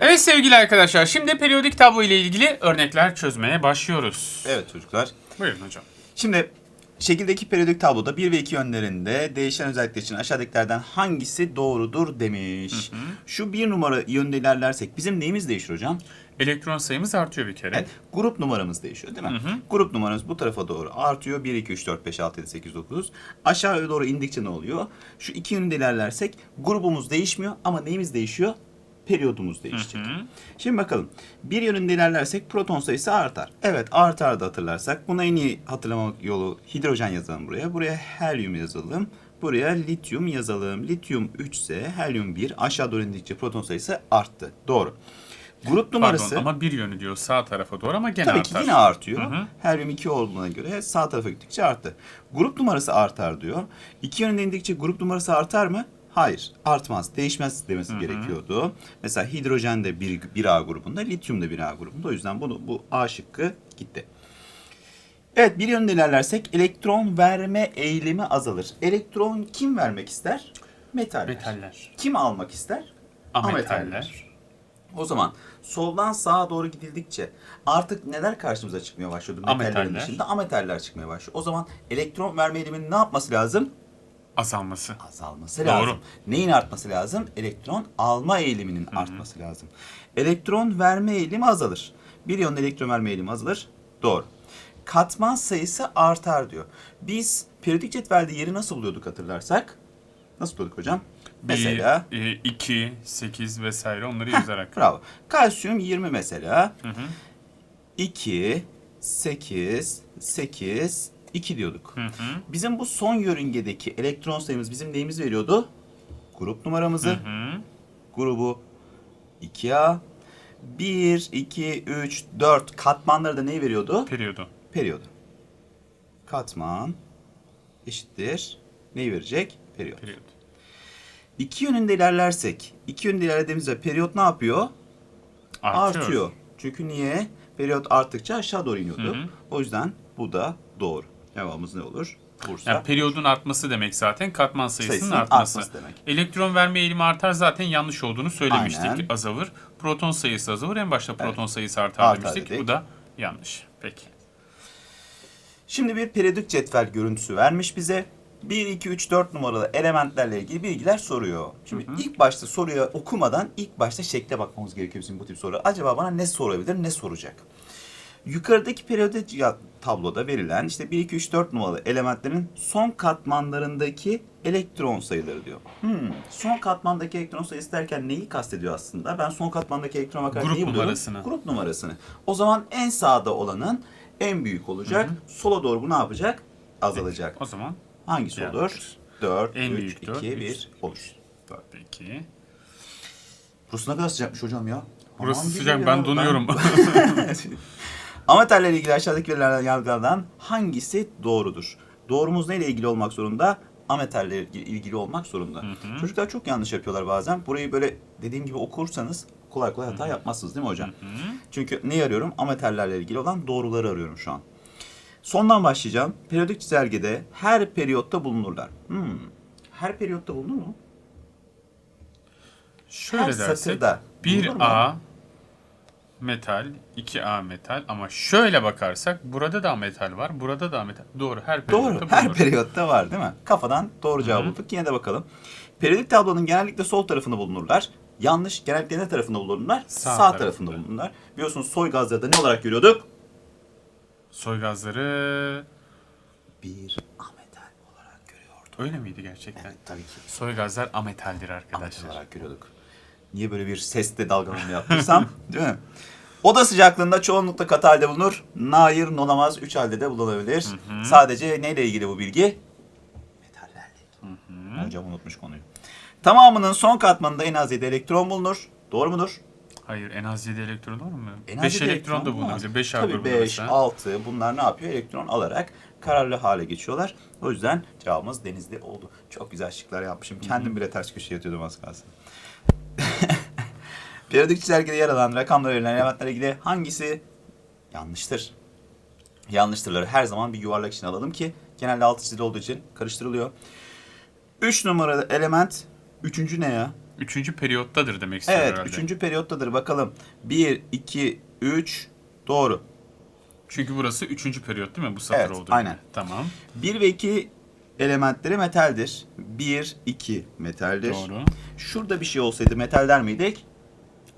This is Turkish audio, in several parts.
Evet sevgili arkadaşlar şimdi periyodik tablo ile ilgili örnekler çözmeye başlıyoruz. Evet çocuklar. Buyurun hocam. Şimdi şekildeki periyodik tabloda 1 ve 2 yönlerinde değişen özellikler için aşağıdakilerden hangisi doğrudur demiş. Şu bir numara yönde ilerlersek bizim neyimiz değişir hocam? Elektron sayımız artıyor bir kere. Evet, grup numaramız değişiyor değil mi? Grup numaramız bu tarafa doğru artıyor. 1, 2, 3, 4, 5, 6, 7, 8, 9. Aşağıya doğru indikçe ne oluyor? Şu iki yönde ilerlersek grubumuz değişmiyor ama neyimiz değişiyor? Periyodumuz değişecek. Şimdi bakalım. Bir yönünde ilerlersek proton sayısı artar. Evet artar da hatırlarsak. Buna en iyi hatırlamak yolu hidrojen yazalım buraya. Buraya helyum yazalım. Buraya lityum yazalım. Lityum 3 ise helyum 1. Aşağı doğru indikçe proton sayısı arttı. Doğru. Grup numarası... Pardon ama bir yönü diyor sağ tarafa doğru ama gene Tabii artar. ki yine artıyor. Hı hı. Helyum 2 olduğuna göre sağ tarafa gittikçe arttı. Grup numarası artar diyor. İki yönde indikçe grup numarası artar mı? Hayır, artmaz. Değişmez demesi gerekiyordu. Mesela hidrojen de bir, bir A grubunda, lityum da bir A grubunda. O yüzden bunu, bu A şıkkı gitti. Evet, bir yönde ilerlersek elektron verme eğilimi azalır. Elektron kim vermek ister? Metaller. Metaller. Kim almak ister? Ametaller. O zaman soldan sağa doğru gidildikçe artık neler karşımıza çıkmaya başlıyordu? Metallerin Ametaller. dışında ametaller çıkmaya başlıyor. O zaman elektron verme eğiliminin ne yapması lazım? Azalması. Azalması Doğru. lazım. Neyin artması lazım? Elektron alma eğiliminin artması lazım. Elektron verme eğilimi azalır. Bir yönde elektron verme eğilimi azalır. Doğru. Katman sayısı artar diyor. Biz periyodik cetvelde yeri nasıl buluyorduk hatırlarsak? Nasıl buluyorduk hocam? Mesela 1, 2, 8 vesaire onları yazarak. Bravo. Kalsiyum 20 mesela. 2, 8, 8, 2 diyorduk. Hı hı. Bizim bu son yörüngedeki elektron sayımız bizim neyimiz veriyordu? Grup numaramızı. Hı. Grubu 2A. 1, 2, 3, 4 katmanları da neyi veriyordu? Periyodu. Periyodu. Katman eşittir. Neyi verecek? Periyot. Periyod. İki yönünde ilerlersek, iki yönünde ilerlediğimizde periyot ne yapıyor? Artıyor. Artıyor. Çünkü niye? Periyot arttıkça aşağı doğru iniyordu. Hı hı. O yüzden bu da doğru. Cevabımız ne olur? Bursa. Yani periyodun artması demek zaten katman sayısının, Sayısının artması. artması demek. Elektron verme eğilimi artar zaten yanlış olduğunu söylemiştik. Aynen. Azalır. Proton sayısı azalır. En başta proton sayısı artar, Artar demiştik. dedik. Bu da yanlış. Peki. Şimdi bir periyodik cetvel görüntüsü vermiş bize. 1, 2, 3, 4 numaralı elementlerle ilgili bilgiler soruyor. Şimdi ilk başta soruyu okumadan ilk başta şekle bakmamız gerekiyor bizim bu tip soru. Acaba bana ne sorabilir, ne soracak? Yukarıdaki periyodik ya- tabloda verilen işte 1, 2, 3, 4 numaralı elementlerin son katmanlarındaki elektron sayıları diyor. Hmm, son katmandaki elektron sayısı derken neyi kastediyor aslında? Ben son katmandaki elektron bakarak Grup neyi buluyorum? numarasını. Grup numarasını. O zaman en sağda olanın en büyük olacak. Sola doğru bu ne yapacak? Azalacak. O zaman Hangisi Yani olur? 4, En 3, büyük 2, dört, 1 üç. olur. 4 2. Burası ne kadar sıcakmış hocam ya. Burası Aman sıcak bilir ben ya, donuyorum. Ametallerle ilgili aşağıdaki verilen yargılardan hangisi doğrudur? Doğrumuz neyle ilgili olmak zorunda? Ametallerle ilgili- olmak zorunda. Çocuklar çok yanlış yapıyorlar bazen. Burayı böyle dediğim gibi okursanız kolay kolay hata yapmazsınız değil mi hocam? Çünkü ne arıyorum? Ametallerle ilgili olan doğruları arıyorum şu an. Sondan başlayacağım. Periyodik çizelgede her periyotta bulunurlar. Hmm. Her periyotta bulunur mu? Şöyle Her dersek satırda bulunur mu? 1A metal, 2A metal ama şöyle bakarsak burada da metal var, burada da metal. Doğru her periyotta Doğru. Her bulunur. periyotta var değil mi? Kafadan doğru cevabı bulduk. Yine de bakalım. Periyodik tablonun genellikle sol tarafında bulunurlar. Yanlış. Genellikle ne tarafında bulunurlar? Sağ tarafında. tarafında bulunurlar. Biliyorsunuz soy gazları da ne olarak görüyorduk? Soy gazları Bir ametal olarak görüyorduk. öyle miydi gerçekten? Evet tabii ki. Soy gazlar ametaldir Ametal arkadaşlar. olarak görüyorduk. Niye böyle bir sesle dalgalanma yaptıysam değil mi? Oda sıcaklığında çoğunlukla katı halde bulunur. Nair, olamaz, üç halde de bulunabilir. Sadece neyle ilgili bu bilgi? Metallerle ilgili. Hocam unutmuş konuyu. Tamamının son katmanında en az 7 elektron bulunur. Doğru mudur? Hayır en az 7 elektron olur mu? En az 5 yedi elektron da bulunabilir. 5 Tabii grubu 5, olursa. 6 bunlar ne yapıyor? Elektron alarak kararlı hale geçiyorlar. O yüzden cevabımız denizli oldu. Çok güzel şıklar yapmışım. Kendim bile ters köşe yatıyordum az kalsın. Periyodik çizelgede yer alan rakamlara verilen elementlerle ilgili hangisi yanlıştır? Yanlıştırları her zaman bir yuvarlak için alalım ki genelde altı çizili olduğu için karıştırılıyor. 3 numaralı element üçüncü ne ya? Üçüncü periyottadır demek istiyor Evet, herhalde. üçüncü periyottadır. Bakalım. 1, 2, 3. Doğru. Çünkü burası üçüncü periyot değil mi? Bu satır Evet, olduğu aynen. gibi. Tamam. 1 ve 2 elementleri metaldir. 1, 2 metaldir. Doğru. Şurada bir şey olsaydı metal der miydik?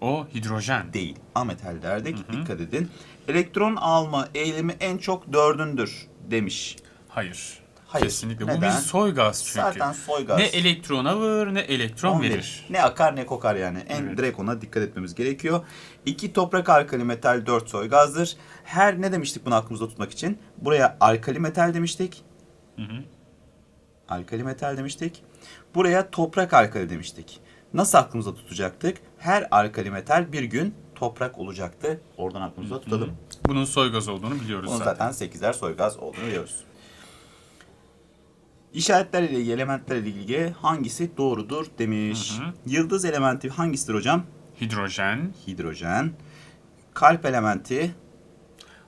O hidrojen. Değil. Ametal derdik. Dikkat edin. Elektron alma eğilimi en çok dördündür demiş. Hayır. Hayır. Kesinlikle. Bu Neden? bir soy gaz çünkü. Zaten soy gaz. Ne elektron alır ne elektron On verir. Ne akar ne kokar yani. En Evet. direkt ona dikkat etmemiz gerekiyor. İki toprak alkali metal 4 soy gazdır. Her ne demiştik bunu aklımızda tutmak için? Buraya alkali metal demiştik. Hı hı. Alkali metal demiştik. Buraya toprak alkali demiştik. Nasıl aklımızda tutacaktık? Her alkali metal bir gün toprak olacaktı. Oradan aklımızda tutalım. Bunun soy gaz olduğunu biliyoruz Bunun zaten. zaten 8'er soy gaz olduğunu biliyoruz. İşaretlerle ilgili, elementlerle ilgili hangisi doğrudur demiş. Hı hı. Yıldız elementi hangisidir hocam? Hidrojen. Hidrojen. Kalp elementi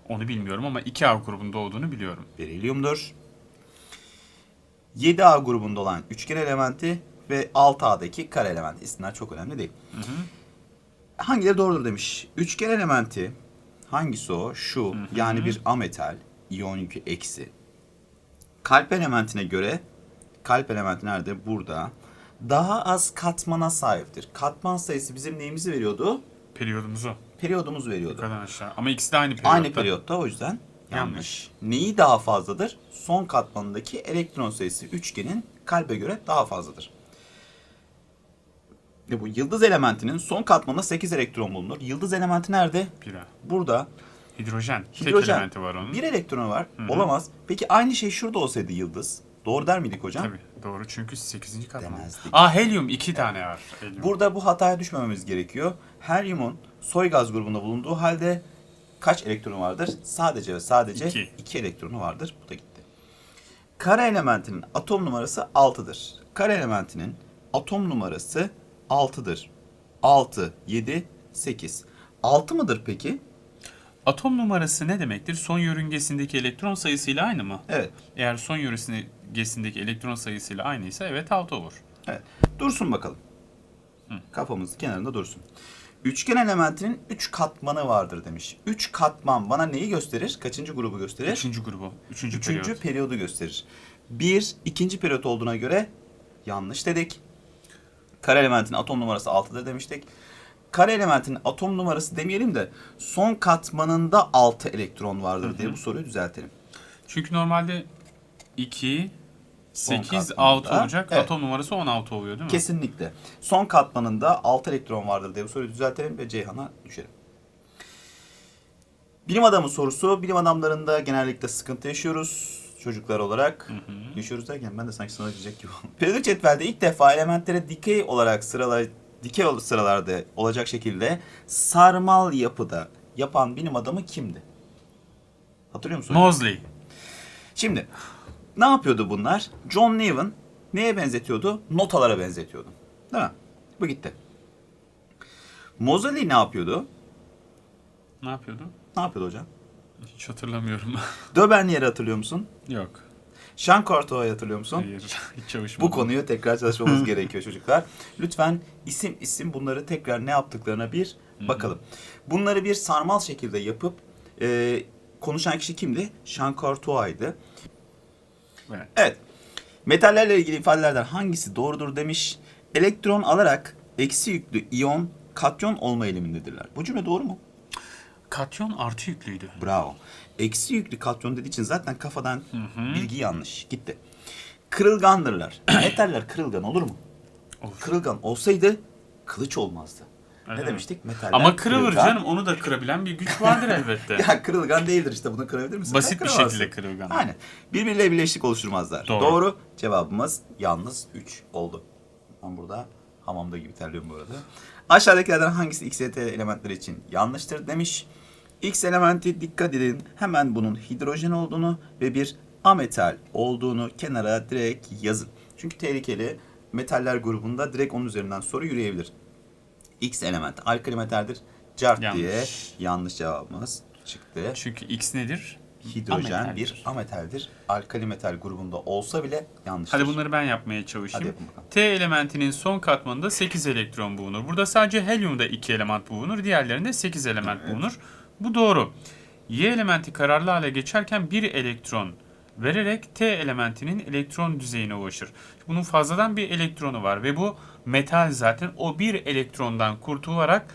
Onu bilmiyorum ama 2A grubunda olduğunu biliyorum. berilyumdur. 7A grubunda olan üçgen elementi ve 6A'daki kare elementi. İsimler çok önemli değil. Hangileri doğrudur demiş. Üçgen elementi hangisi o? Şu yani bir ametal, iyon yükü eksi. Kalp elementine göre kalp elementi nerede? Burada. Daha az katmana sahiptir. Katman sayısı bizim neyimizi veriyordu? Periyodumuzu. Periyodumuz veriyordu. Yukarıdan aşağı. Ama ikisi de aynı periyotta. Aynı periyotta o yüzden yanlış. Neyi daha fazladır? Son katmanındaki elektron sayısı üçgenin kalbe göre daha fazladır. Ve bu yıldız elementinin son katmanında 8 elektron bulunur. Yıldız elementi nerede? 1A. Burada. Hidrojen. Tek Hidrojen. elementi var onun. Bir elektronu var. Olamaz. Peki aynı şey şurada olsaydı yıldız. Doğru der miydik hocam? Tabii doğru çünkü 8. katman. Demezdik. Aa helyum 2 tane var. Helyum. Burada bu hataya düşmememiz gerekiyor. Helyumun soy gaz grubunda bulunduğu halde kaç elektronu vardır? Sadece ve sadece İki. 2 elektronu vardır. Bu da gitti. Kara elementinin atom numarası 6'dır. Kara elementinin atom numarası 6'dır. 6, 7, 8. 6 mıdır peki? Atom numarası ne demektir? Son yörüngesindeki elektron sayısıyla aynı mı? Evet. Eğer son yörüngesindeki elektron sayısıyla aynıysa evet 6 olur. Evet. Dursun bakalım. Kafamızın kenarında dursun. Üçgen elementinin 3 katmanı vardır demiş. 3 katman bana neyi gösterir? Kaçıncı grubu gösterir? Üçüncü grubu. Üçüncü, Üçüncü periyot. periyodu gösterir. Bir, ikinci periyot olduğuna göre yanlış dedik. Kare elementin atom numarası 6'dır demiştik. Kare elementin atom numarası demeyelim de son katmanında 6 elektron vardır diye bu soruyu düzeltelim. Çünkü normalde 2, 8, katmanında, 6 olacak. evet. Atom numarası 16 oluyor değil mi? Kesinlikle. Son katmanında 6 elektron vardır diye bu soruyu düzeltelim ve Ceyhan'a düşelim. Bilim adamı sorusu. Bilim adamlarında genellikle sıkıntı yaşıyoruz çocuklar olarak. Yaşıyoruz derken ben de sanki sana diyecek gibi oldum. Periyodik cetvelde ilk defa elementlere dikey olarak sıralar, dikey sıralarda olacak şekilde sarmal yapıda yapan bilim adamı kimdi? Hatırlıyor musun? Mosley. Şimdi ne yapıyordu bunlar? John Neven neye benzetiyordu? Notalara benzetiyordu. Değil mi? Bu gitti. Moseley ne yapıyordu? Ne yapıyordu? Ne yapıyordu hocam? Hiç hatırlamıyorum. Döbernier'i hatırlıyor musun? Yok. Jean Corto'yu hatırlıyor musun? Hayır. Hiç çalışmadım. Bu konuyu tekrar çalışmamız gerekiyor çocuklar. Lütfen isim isim bunları tekrar ne yaptıklarına bir bakalım. Bunları bir sarmal şekilde yapıp e, konuşan kişi kimdi? Jean Corto'ydı. Evet. Evet. Metallerle ilgili ifadelerden hangisi doğrudur demiş. Elektron alarak eksi yüklü iyon katyon olma eğilimindedirler. Bu cümle doğru mu? Katyon artı yüklüydü. Bravo. Eksi yüklü katyon dediği için zaten kafadan bilgi yanlış. Gitti. Kırılgandırlar. Metaller kırılgan olur mu? Olur. Kırılgan olsaydı kılıç olmazdı. Ne Evet. demiştik? Metaller Ama kırılır kırılgan. canım. Onu da kırabilen bir güç vardır elbette. Ya kırılgan değildir işte bunu kırabilir misin? Basit bir şekilde kırılgan. Aynen. Birbiriyle birleşik oluşturmazlar. Doğru. Doğru. Cevabımız yalnız 3 oldu. Ben burada hamamda gibi terliyorum bu arada. Aşağıdakilerden hangisi XYT elementleri için yanlıştır demiş. X elementi dikkat edin hemen bunun hidrojen olduğunu ve bir ametal olduğunu kenara direkt yazın. Çünkü tehlikeli metaller grubunda direkt onun üzerinden soru yürüyebilir. X element alkali metaldir. Cart Yanlış. diye yanlış cevabımız çıktı. Çünkü X nedir? Hidrojen Ametaldir. bir ametaldir. Alkali metal grubunda olsa bile yanlıştır. Hadi bunları ben yapmaya çalışayım. T elementinin son katmanında 8 elektron bulunur. Burada sadece helyumda 2 element bulunur. Diğerlerinde 8 element Evet. bulunur. Bu doğru. Y elementi kararlı hale geçerken 1 elektron vererek T elementinin elektron düzeyine ulaşır. Bunun fazladan bir elektronu var ve bu metal zaten o bir elektrondan kurtularak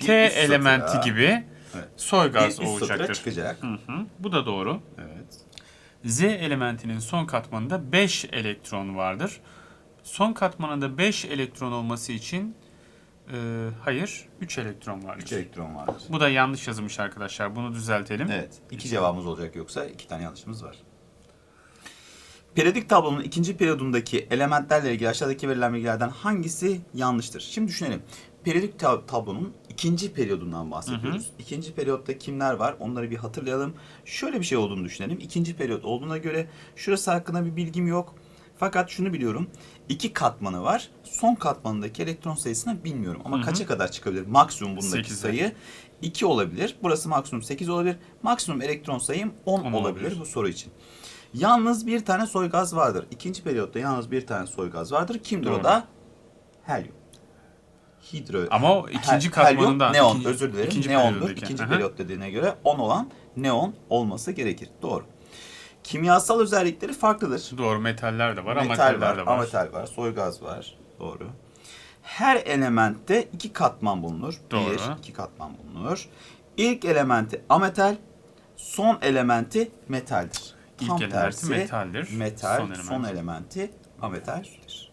Bir T üst satıra- elemanti gibi Evet. soy Bir gaz satıra olacaktır. çıkacak. Hı hı, bu da doğru. Evet. Z elementinin son katmanında 5 elektron vardır. Son katmanında 5 elektron olması için e, hayır 3 elektron vardır. 3 elektron vardır. Bu da yanlış yazılmış arkadaşlar. Bunu düzeltelim. Evet. iki cevabımız olacak yoksa iki tane yanlışımız var. Periyodik tablonun ikinci periyodundaki elementlerle ilgili aşağıdaki verilen bilgilerden hangisi yanlıştır? Şimdi düşünelim. Periyodik tab- tablonun ikinci periyodundan bahsediyoruz. İkinci periyotta kimler var? Onları bir hatırlayalım. Şöyle bir şey olduğunu düşünelim. İkinci periyot olduğuna göre şurası hakkında bir bilgim yok. Fakat şunu biliyorum. İki katmanı var. Son katmanındaki elektron sayısını bilmiyorum. Ama kaça kadar çıkabilir? Maksimum bundaki Sekize. sayı 2 olabilir. Burası maksimum 8 olabilir. Maksimum elektron sayım 10, On olabilir, olabilir. bu soru için. Yalnız bir tane soy gaz vardır. İkinci periyotta yalnız bir tane soy gaz vardır. Kimdir o Doğru. da? Helyum. Hidro. Ama o ikinci Hel- katmanında- neon ikinci- özür dilerim. ikinci Neondur. İkinci Aha. periyot dediğine göre 10 olan neon olması gerekir. Doğru. Kimyasal özellikleri farklıdır. Doğru metaller de var, Metal ametaller var, de var. ametal var, soy gaz var. Doğru. Her elementte iki katman bulunur. Doğru. Bir, iki katman bulunur. İlk elementi ametal, son elementi metaldir. İlk Tam elementi tersi, metaldir, Metal, son son elementi- elementi ametaldir.